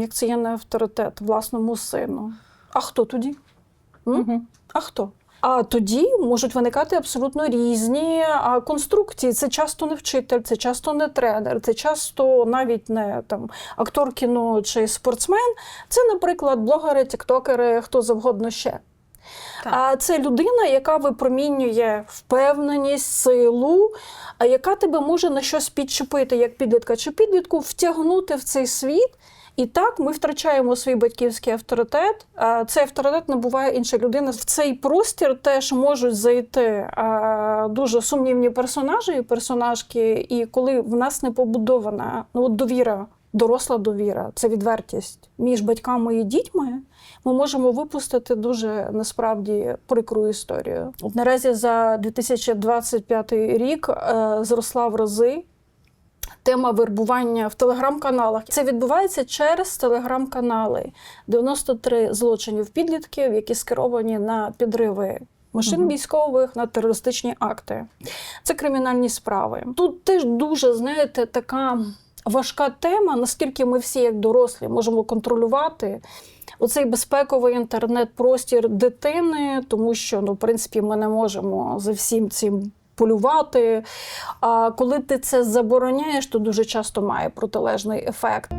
як це є не авторитет власному сину. А хто тоді? М? Угу. А хто? А тоді можуть виникати абсолютно різні конструкції. Це часто не вчитель, це часто не тренер, це часто навіть не там актор кіно чи спортсмен. Це, наприклад, блогери, тіктокери, хто завгодно ще. А це людина, яка випромінює впевненість, силу, а яка тебе може на щось підчепити, як підлітка чи підлітку, втягнути в цей світ. І так ми втрачаємо свій батьківський авторитет. Цей авторитет набуває інша людина. В цей простір теж можуть зайти дуже сумнівні персонажі і персонажки. І коли в нас не побудована ну, довіра, доросла довіра, це відвертість між батьками і дітьми, ми можемо випустити дуже насправді прикру історію. От наразі за 2025 рік е, зросла в рази тема вербування в телеграм-каналах. Це відбувається через телеграм-канали. 93 злочинів підлітків, які скеровані на підриви. Машин військових на терористичні акти. Це кримінальні справи. Тут теж дуже, знаєте, така важка тема, наскільки ми всі, як дорослі, можемо контролювати оцей безпековий інтернет-простір дитини, тому що, ну, в принципі, ми не можемо за всім цим полювати. А коли ти це забороняєш, то дуже часто має протилежний ефект.